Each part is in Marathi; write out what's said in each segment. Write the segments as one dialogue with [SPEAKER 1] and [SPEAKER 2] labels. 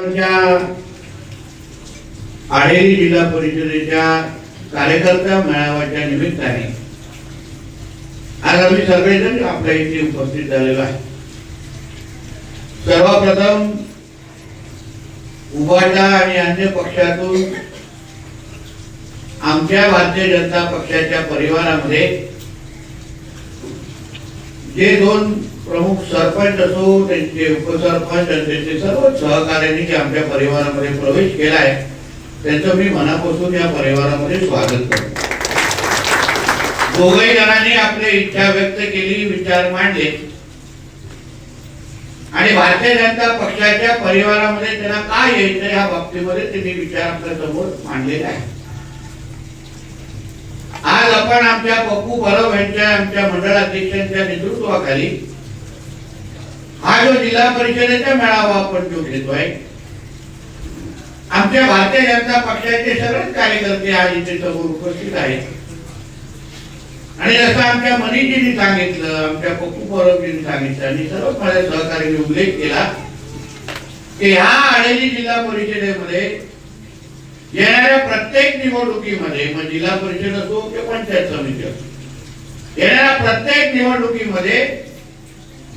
[SPEAKER 1] आमच्या आढेरी जिल्हा परिषदेच्या कार्यकर्ता मेळाव्याच्या निमित्ताने आज आम्ही सगळेजण आपल्या इथे उपस्थित झालेलो आहे. सर्वप्रथम उभाटा आणि अन्य पक्षातून आमच्या भारतीय जनता पक्षाच्या परिवारामध्ये जे दोन प्रमुख सरपंच असो त्यांचे उपसरपंच त्यांचे सर्व सहकार्यांनी जे आमच्या परिवारामध्ये प्रवेश केला आहे त्यांचं मी मनापासून या परिवारामध्ये स्वागत करतो. दोघही जणांनी आपली इच्छा व्यक्त केली विचार मांडले. आणि भारतीय जनता पक्षाच्या परिवारामध्ये त्यांना काय यायचं या बाबतीमध्ये त्यांनी विचार आपल्यासमोर मांडलेले आहे आज आपण आमच्या पप्पू बरब यांच्या आमच्या मंडळ अध्यक्षांच्या नेतृत्वाखाली जिल्हा परिषदेचा मेळावा आपण जो घेतोय आमच्या भारतीय जनता पक्षाचे सगळेच कार्यकर्ते आज इथे समोर उपस्थित आहेत. आणि जसं आमच्या मनीजींनी सांगितलं आमच्या पप्पू परबजींनी सांगितलं आणि सर्व माझ्या सहकार्याने उल्लेख केला की ह्या आळेली जिल्हा परिषदेमध्ये येणाऱ्या प्रत्येक निवडणुकीमध्ये मग जिल्हा परिषद असो किंवा पंचायत समिती असो येणाऱ्या प्रत्येक निवडणुकीमध्ये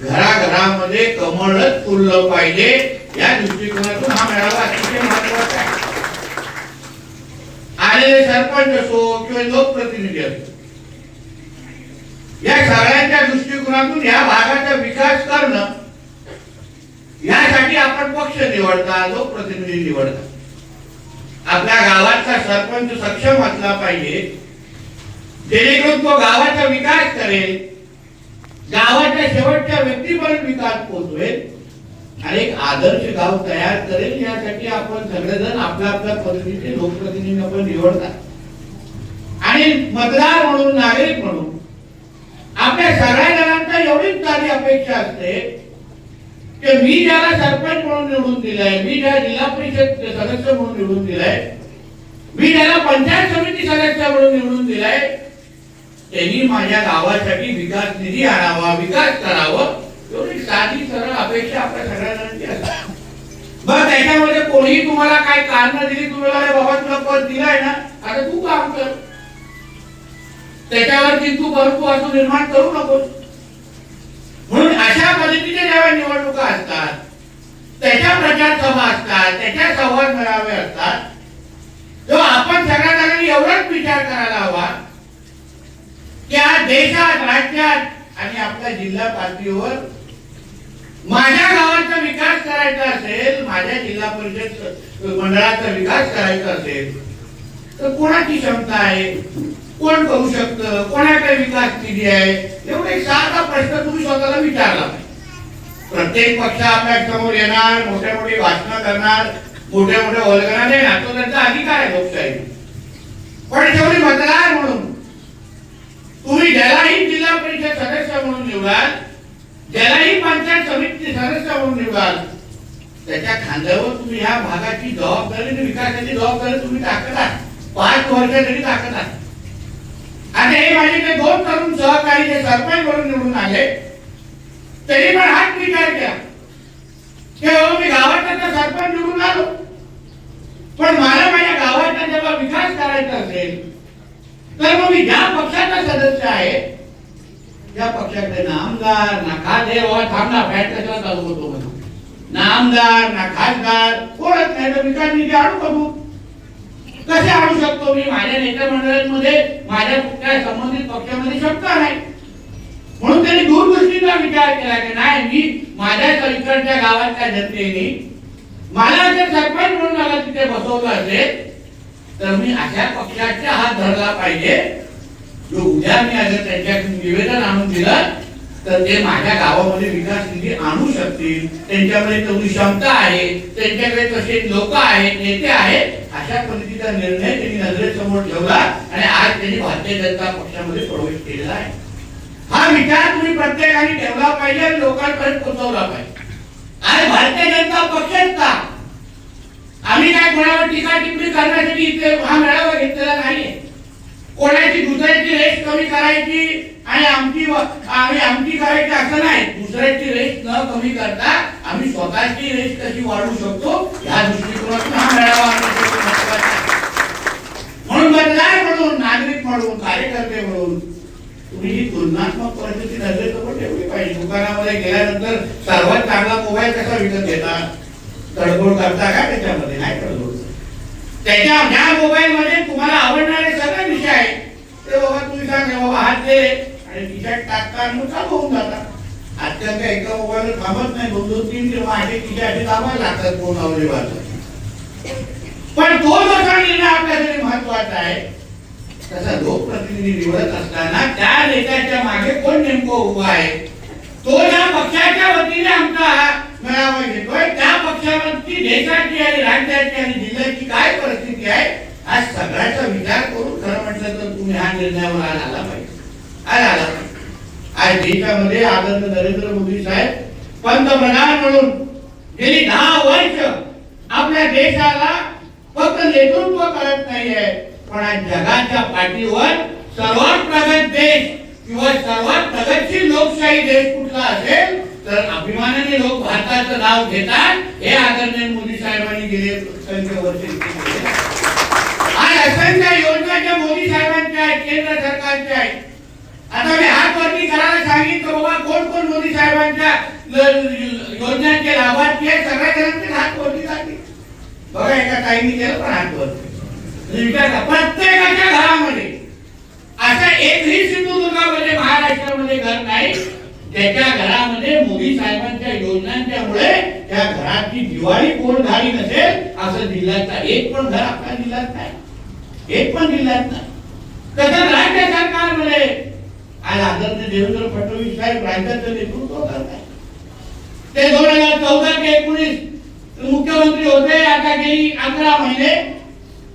[SPEAKER 1] घराघरामध्ये कमळच फुललं पाहिजे. या दृष्टिकोनातून हा मेळावा अतिशय महत्त्वाचा आहे. आलेले सरपंच असो किंवा लोकप्रतिनिधी असो या सगळ्यांच्या दृष्टिकोनातून या भागाचा विकास करणं यासाठी आपण पक्ष निवडता लोकप्रतिनिधी निवडता. आपल्या गावाचा सरपंच सक्षम असला पाहिजे जेणेकरून तो गावाचा विकास करेल. गावाच्या शेवटच्या व्यक्तीपर्यंत विकास पोहोचवेल आणि एक आदर्श गाव तयार करेल यासाठी आपण सगळेजण आपल्या आपल्या पद्धतीचे लोकप्रतिनिधी आपण निवडतात. आणि मतदार म्हणून नागरिक म्हणून आपल्या सगळ्या जणांचा एवढीच सारी अपेक्षा असते की मी ज्याला सरपंच म्हणून निवडून दिलाय मी ज्या जिल्हा परिषद सदस्य म्हणून निवडून दिलाय मी ज्याला पंचायत समिती सदस्य म्हणून निवडून दिलाय त्यांनी माझ्या गावासाठी विकास निधी आणावा विकास करावा एवढी साधी सरळ अपेक्षा आपल्या सगळ्या जणांची असते. मग त्याच्यामध्ये कोणीही तुम्हाला काय कारण दिली तुम्हाला बाबा तुला पद दिलाय ना? आता तू काम कर. त्याच्यावरती तू भरपूर असं निर्माण करू नकोस म्हणून अशा पद्धतीच्या जेव्हा निवडणुका असतात त्याच्या प्रचार सभा असतात त्याच्या संवाद मेळावे असतात तेव्हा आपण सगळ्या जणांनी एवढाच विचार करायला हवा देशात राज्यात आणि आपल्या जिल्हा पातळीवर माझ्या गावाचा विकास करायचा असेल माझ्या जिल्हा परिषद मंडळाचा विकास करायचा असेल तर कोणाची क्षमता आहे? कोण करू शकतं? कोणाकडे विकास निधी आहे? एवढे साधा प्रश्न तुम्ही स्वतःला विचारला प्रत्येक पक्ष आपल्यासमोर येणार मोठ्या मोठी भाषणं करणार मोठ्या मोठ्या वल्गना देणार तो त्यांचा अधिकार आहे लोकशाही पण शेवटी मतदार म्हणून तुम्ही ज्यालाही जिल्हा परिषद सदस्य म्हणून निवडाल ज्यालाही पंचायत समिती सदस्य म्हणून निवडाल. त्याच्या खांद्यावर तुम्ही ह्या भागाची जबाबदारी आणि विकासाची जबाबदारी तुम्ही टाकत आहात. पाच वर्ष तरी टाकत आहात. आणि हे माझे ते दोन तरुण सहकारी जे सरपंच म्हणून निवडून आले तरी पण हाच विचार केला. की हो, मी गावाचा सरपंच निवडून आलो पण मला माझ्या गावाचा जेव्हा विकास करायचा असेल तर मग मी ज्या पक्षाचा सदस्य आहे त्या पक्षाकडे ना आमदार ना खासदार हो, बाबा थांबला फॅट कशाला चालू होतो म्हणून. ना आमदार ना खासदार कोणच नाही तर विकास निधी आणू बघू कसे आणू शकतो मी? माझ्या नेत्या मंडळांमध्ये माझ्या कुठल्या संबंधित पक्षामध्ये शक्य नाही. म्हणून त्यांनी दूरदृष्टीचा विचार केला की नाही मी माझ्या इकडच्या गावातल्या जनतेने मला जर सरपंच म्हणून मला तिथे बसवलं असेल तर मी अशा पक्षाचा हात धरला पाहिजे. जो उद्या मी अगर त्यांच्याकडून निवेदन आणून दिलं तर ते माझ्या गावामध्ये विकास निधी आणू शकतील. त्यांच्याकडे तेवढी क्षमता आहे त्यांच्याकडे तसे लोक आहेत नेते आहेत अशा पद्धतीचा निर्णय त्यांनी नजरेसमोर ठेवला आणि आज त्यांनी भारतीय जनता पक्षामध्ये प्रवेश केलेला आहे. हा विचार तुम्ही प्रत्येकाने ठेवला पाहिजे आणि लोकांपर्यंत पोहोचवला पाहिजे. आणि भारतीय जनता पक्षच का आम्ही काय कोणावर टीका टिप्पणी करण्यासाठी इथे हा मेळावा घेतलेला नाहीये. कोणाची दुसऱ्याची रेस कमी करायची आणि आमची आणि आम्ही आमची करायची असं नाही. दुसऱ्याची रेस न कमी करता आम्ही स्वतःची रेस कशी वाढवू शकतो या दृष्टिकोनातून हा मेळावा म्हणून बदलाय म्हणून नागरिक म्हणून कार्यकर्ते म्हणून तुम्ही ही तुलनात्मक परिस्थिती नजरेसमोर ठेवली पाहिजे. दुकानामध्ये गेल्यानंतर सर्वात चांगला मोबाईल कसा विकत घेता तडजोड करता का त्याच्यामध्ये? नाही तडजोड त्याच्या ह्या मोबाईल मध्ये तुम्हाला आवडणारे सगळे विषय आहेत. ते बाबा तुम्ही सांगा बाबा हात दे. आणि टीशर्ट टाकता मग चालू होऊन जातात. आजकाल काय एका मोबाईल थांबत नाही. दोन दोन तीन किंवा असे खिशा असे थांबायला लागतात फोन लावले पण तो जसा निर्णय आपल्यासाठी महत्त्वाचा आहे तसा लोकप्रतिनिधी निवडत असताना त्या नेत्याच्या मागे कोण नेमकं उभं आहे? तो या पक्षाच्या वतीने आमचा मेळावा घेतोय त्या पक्षावरती देशाची आणि राज्याची आणि जिल्ह्याची काय परिस्थिती आहे हा सगळ्याचा विचार करून खरं म्हटलं तर तुम्ही हा निर्णयावर आज आला पाहिजे. आज आला पाहिजे. आज देशामध्ये आदरणीय नरेंद्र मोदी साहेब पंतप्रधान म्हणून गेली दहा वर्ष आपल्या देशाला फक्त नेतृत्व करत नाहीये पण आज जगाच्या पाठीवर सर्वात प्रगत देश किंवा सर्वात प्रगतशील लोकशाही देश कुठला असेल तर अभिमानाने लोक भारताचं नाव घेतात हे आदरणीय मोदी साहेबांनी गेले असंख्य वर्ष केले. असंख्य योजना ज्या मोदी साहेबांच्या आहेत केंद्र सरकारच्या आहेत. आता मी हात वरती करायला सांगितलं बाबा कोण कोण मोदी साहेबांच्या योजनांचे लाभार्थी आहेत सगळ्या जणांचे हात वरती जातील बघा एका ताईंनी केलं पण हात वरती. म्हणजे प्रत्येकाच्या घरामध्ये असा एकही सिंधुदुर्गामध्ये महाराष्ट्रामध्ये घर नाही त्याच्या घरामध्ये मोदी साहेबांच्या योजनांच्यामुळे त्या घराची दिवाळी कोण झाली नसेल असं जिल्ह्याचा एक पण घर आपल्या जिल्ह्यात नाही. एक पण जिल्ह्यात नाही. तसंच राज्य सरकारमध्ये आज आदरणीय देवेंद्र फडणवीस साहेब राज्याचं नेतृत्व करत आहे ते दोन हजार चौदा ते एकोणीस मुख्यमंत्री होते आता गेली अकरा महिने.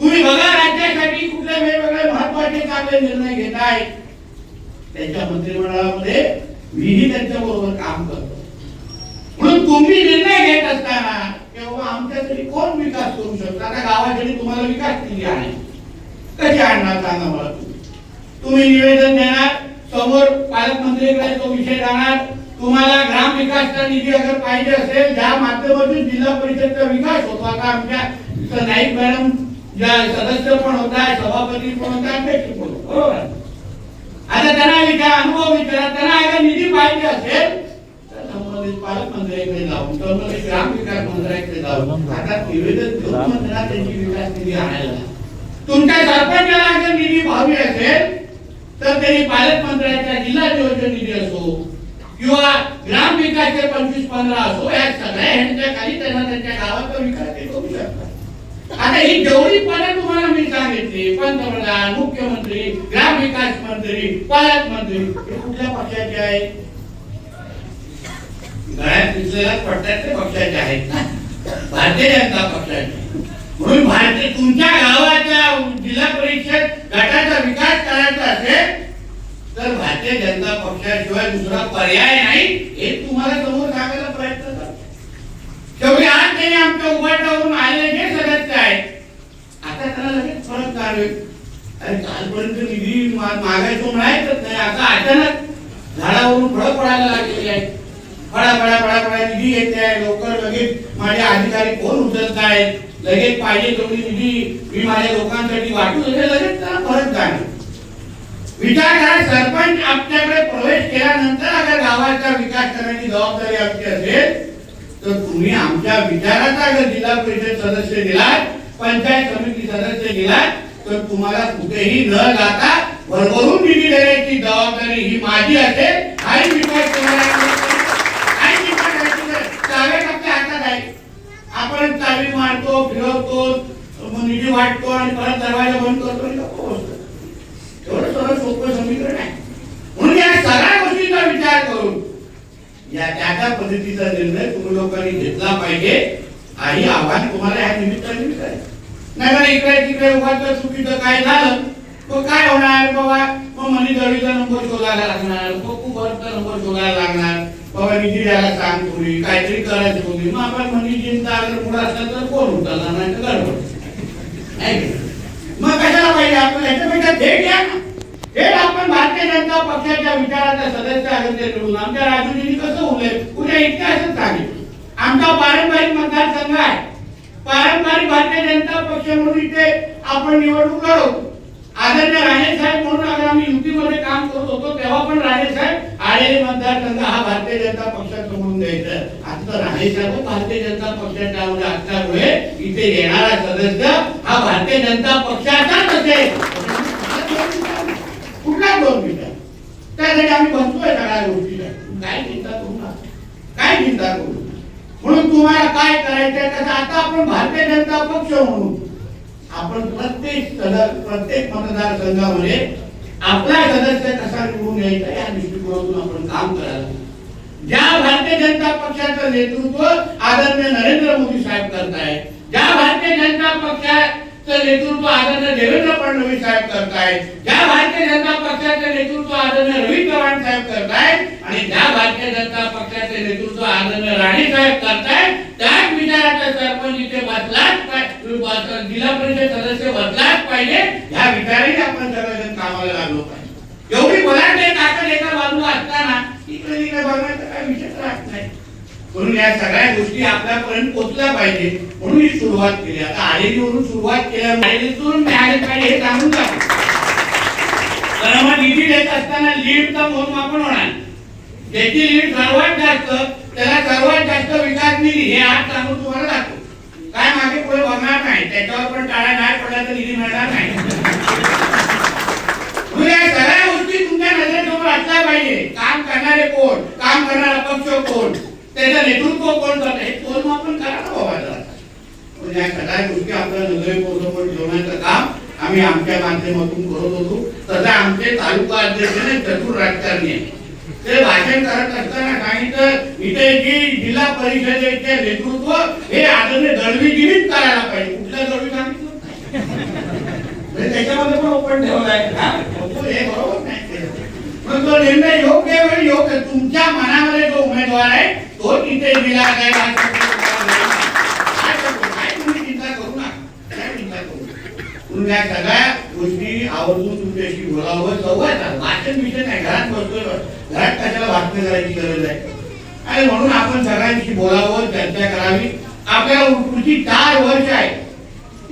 [SPEAKER 1] तुम्ही बघा राज्यासाठी कुठले वेगवेगळे महत्त्वाचे चांगले निर्णय घेत आहेत त्यांच्या मंत्रिमंडळामध्ये मीही त्यांच्याबरोबर काम करतो. म्हणून तुम्ही निर्णय घेत असताना तेव्हा आमच्यासाठी कोण विकास करू शकता? आता गावासाठी तुम्हाला विकास निधी आहे? कशी आणणार सांगा मला तुम्ही? तुम्ही निवेदन देणार समोर पालकमंत्रीकडे तो विषय जाणार तुम्हाला ग्राम विकासचा निधी अगर पाहिजे असेल ज्या माध्यमातून जिल्हा परिषदचा विकास होतो. आता आमच्या नाईक मॅडम ज्या सदस्य पण होत आहे सभापती पण होत आहे अध्यक्ष पण होत बरोबर? आहे? आता त्यांना काय अनुभव विचारा त्यांना अगर निधी पाहिजे असेल तर संबंधित पालकमंत्र्याकडे जाऊन संबंधित ग्राम विकास जाऊन आता निवेदन देऊन त्यांची विकास निधी आणायला तुमच्या सरपंचाला अगर निधी भावी असेल तर त्यांनी पालकमंत्र्याच्या जिल्हा नियोजन निधी असो किंवा ग्राम पंचवीस पंधरा असो या सगळ्या ह्यांच्या खाली त्यांना त्यांच्या गावाचा विकास आता ही जेवढी पदं तुम्हाला मी सांगितली पंतप्रधान मुख्यमंत्री ग्राम विकास मंत्री पालकमंत्री हे कुठल्या पक्षाचे आहेत? गळ्यात पक्षाचे आहेत. ना भारतीय जनता पक्षाचे. म्हणून भारतीय तुमच्या गावाच्या जिल्हा परिषद गटाचा विकास करायचा असेल तर भारतीय जनता पक्षाशिवाय दुसरा पर्याय नाही हे तुम्हाला समोर आणि आज त्यांनी आमच्या उभाटावरून आलेले जे सदस्य आहेत. आता त्याला लगेच फरक काढवे अरे कालपर्यंत निधी मागायचो म्हणायचंच नाही आता अचानक झाडावरून फळं पडायला लागलेली आहेत. फळा फळा फळा फळा निधी येते आहे. लवकर लगेच माझे अधिकारी कोण उचलत आहेत? लगेच पाहिजे तेवढी निधी मी माझ्या लोकांसाठी वाटू हे लगेच त्याला फरक जाणवेल विचार करा सरपंच आपल्याकडे प्रवेश केल्यानंतर अगर गावाचा विकास करण्याची जबाबदारी आपली असेल तर तुम्ही आमच्या विचाराचा जर जिल्हा परिषद सदस्य दिलात पंचायत समिती सदस्य दिलात तर तुम्हाला कुठेही न जाता भरभरून निधी देण्याची जबाबदारी ही माझी असेल. आणि विकास चाव्या आपल्या हातात आहे आपण चावी मारतो फिरवतो निधी वाटतो आणि परत दरवाजा बंद करतो. आणि गप्प एवढं सरळ सोपं समीकरण आहे म्हणून या सगळ्या गोष्टींचा विचार करून या त्या त्या पद्धतीचा निर्णय तुम्ही लोकांनी घेतला पाहिजे. आणि आव्हान तुम्हाला या निमित्ताने नाही इकडे तिकडे उगाच चुकीचं काय झालं? मग काय होणार? बाबा मग मनी दळीचा नंबर शोधायला लागणार मग कुबरचा नंबर शोधायला लागणार. बाबा निधी द्यायला सांग तुम्ही काहीतरी करायचं तुम्ही मग आपण मनीजींचा अगर पुढे असला तर कोण उचलणार? नाही तर गडबड मग कशाला पाहिजे? आपण याच्यापेक्षा थेट या ना थेट आपण आपण भारतीय जनता पक्षाच्या विचाराचा सदस्य आले ते निवडून आमच्या राजूजींनी कसं उल्लेख उद्या इतिहासच सांगितलं आमचा पारंपरिक मतदारसंघ आहे. पारंपरिक भारतीय जनता पक्ष म्हणून इथे आपण निवडणूक लढवतो आदरणीय राणे साहेब म्हणून अगर आम्ही युतीमध्ये काम करत होतो तेव्हा पण राणे साहेब आलेले मतदारसंघ हा भारतीय जनता पक्षात म्हणून द्यायचं आता तर राणे साहेब भारतीय जनता पक्षाच्या असल्यामुळे इथे येणारा सदस्य हा भारतीय जनता पक्षाचाच असेल कुठला दोन मिनिटं त्यासाठी आम्ही बसतोय सगळ्या गोष्टी काय चिंता करू नका काय चिंता करू नका. म्हणून तुम्हाला काय करायचंय कसं आता आपण भारतीय जनता पक्ष म्हणून. आपण प्रत्येक सदस्य प्रत्येक मतदारसंघामध्ये आपला सदस्य कसा निवडून यायचा या दृष्टिकोनातून आपण काम करायला ज्या भारतीय जनता पक्षाचं नेतृत्व आदरणीय नरेंद्र मोदी साहेब करतायत ज्या भारतीय जनता पक्षाचं नेतृत्व आदरणीय देवेंद्र फडणवीस साहेब करतायत. ज्या भारतीय जनता पक्षाचं नेतृत्व आदरणीय रवी चव्हाण साहेब करतायत आणि ज्या भारतीय जनता पक्षाचे नेतृत्व आदरणीय राणे साहेब करतायत त्याच विचाराचा सरपंच इथे बसलाच पाहिजे जिल्हा परिषद सदस्य बसलाच पाहिजे ह्या विचाराने आपण सगळेजण कामाला लागलो पाहिजे. एवढी बलाढ्य ताकद एका बाजूला असताना इकडे तिकडे बघण्याचा काही विषय राहत नाही. म्हणून या सगळ्या गोष्टी आपल्यापर्यंत पोहोचल्या पाहिजे. म्हणून ही सुरुवात केली. आता आलेलीवरून सुरुवात केल्या आलेलीतून मिळाले पाहिजे हे सांगून टाकू कारण मग निधी देत असताना लीडचं मोजमापन होणार ज्याची लीड सर्वात जास्त त्याला सर्वात जास्त विकास निधी हे आज सांगून तुम्हाला दाखवतो. काय मागे पुढे बघणार नाही. त्याच्यावर पण टाळा नाही पडला तर निधी मिळणार नाही. या सगळ्या गोष्टी तुमच्या नजरेसमोर असल्या पाहिजे. काम करणारे कोण? काम करणारा पक्ष कोण? त्याचं नेतृत्व कोण करतं हे करा ना बाबा जरा. म्हणून या सगळ्या गोष्टी आपल्या ठेवण्याचं काम आम्ही आमच्या माध्यमातून करत होतो तसं आमचे तालुका अध्यक्ष चतुर राजकारणी आहे ते भाषण करत असताना सांगितलं इथे जी जिल्हा परिषदेचे नेतृत्व हे आदरणीय दळवीगिरीच करायला पाहिजे कुठल्या दळवी सांगितलं म्हणजे त्याच्यामध्ये पण ओपन ठेवलाय हा? हे बरोबर नाही पण तो निर्णय योग्य वेळी योग्य तुमच्या मनामध्ये जो उमेदवार आहे तो तिथे दिला काय तुम्ही चिंता करू नका. काय चिंता करू नका. या सगळ्या गोष्टी आवर्जून तुमच्याशी बोलावं संवाद साधा. विषय नाही घरात बसतोय घरात कशाला भाषण करायची गरज आहे? आणि म्हणून आपण सगळ्यांशी बोलावं चर्चा करावी. आपल्याला पुढची चार वर्ष आहे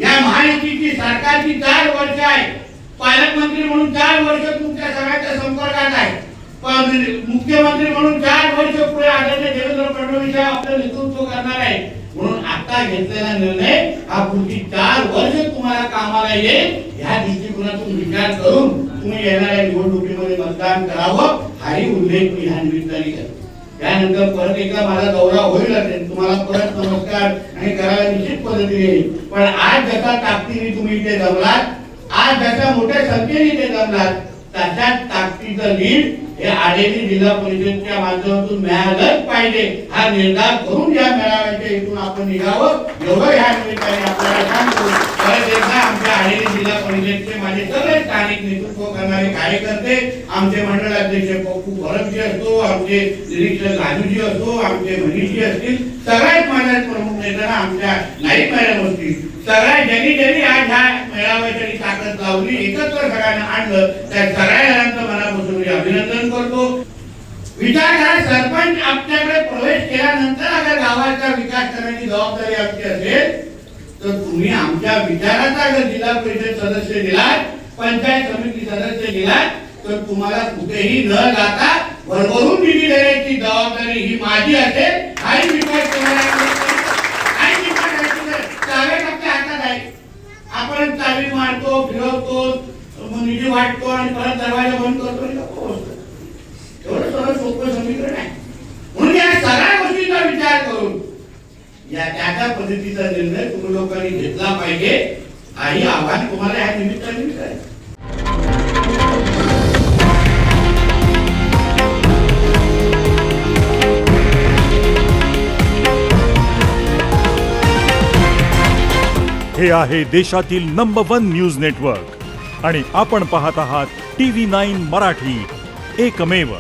[SPEAKER 1] या महायुतीची सरकारची चार वर्ष आहे पालकमंत्री म्हणून चार वर्ष तुमच्या सगळ्यांच्या संपर्कात आहे मुख्यमंत्री म्हणून चार देवेंद्र आपलं नेतृत्व करणार आहे. म्हणून आता घेतलेला निर्णय हा पुढची चार वर्ष तुम्हाला कामाला येईल. ह्या दृष्टिकोनातून विचार करून तुम्ही येणाऱ्या निवडणुकीमध्ये मतदान करावं हाही उल्लेख मी ह्या निमित्ताने करतो. त्यानंतर परत एकदा माझा दौरा होईल असेल. तुम्हाला परत नमस्कार आणि करायला निश्चित पद्धतीने येईल. पण आज जसा ताकदीने तुम्ही इथे जमलात आज जशा मोठ्या संख्येने इथे जमलात तशाच ताकदीचं लीड हे आलेली जिल्हा परिषदच्या माध्यमातून मिळालंच पाहिजे. हा निर्धार करून या मेळाव्याच्या इथून आपण निघावं. एवढं ह्या निमित्ताने आपल्याला सांगतो. परत एकदा आमच्या आलेली जिल्हा परिषदचे माझे सगळे स्थानिक नेतृत्व करणारे कार्यकर्ते आमचे मंडळ अध्यक्ष पप्पू भरतजी असतो आमचे निरीक्षक लालूजी असतो आमचे मनीषजी असतील सगळ्यात माझ्या प्रमुख नेत्यांना आमच्या नाईक मॅडम असतील सगळ्या ज्यांनी ज्यांनी आज ह्या मेळाव्याच्या ताकद लावली एकत्र सगळ्यांना आणलं त्या सगळ्या जणांचं मनापासून मी अभिनंदन करतो. विचारधारा सरपंच आपल्याकडे प्रवेश केल्यानंतर अगर गावाचा विकास करण्याची जबाबदारी आपली असेल तर तुम्ही आमच्या विचाराचा जर जिल्हा परिषद सदस्य दिलात पंचायत समिती सदस्य दिलात तर तुम्हाला कुठेही न जाता भरभरून निधी देण्याची जबाबदारी ही माझी असेल. हाही विचार काही चिंता करायची नाही. चाव्या आपल्या हातात आहे आपण चावी मारतो फिरवतो निधी वाटतो आणि परत दरवाजा बंद करतो. आणि एवढं सगळं सोपं समीकरण आहे म्हणून या सगळ्या गोष्टींचा विचार करून या त्या त्या पद्धतीचा निर्णय तुम्ही लोकांनी घेतला पाहिजे आणि आव्हान तुम्हाला या निमित्ताने मी
[SPEAKER 2] हे आहे देशातील नंबर वन न्यूज नेटवर्क आणि आपण पाहत आहात टी व्ही नाईन मराठी. एकमेव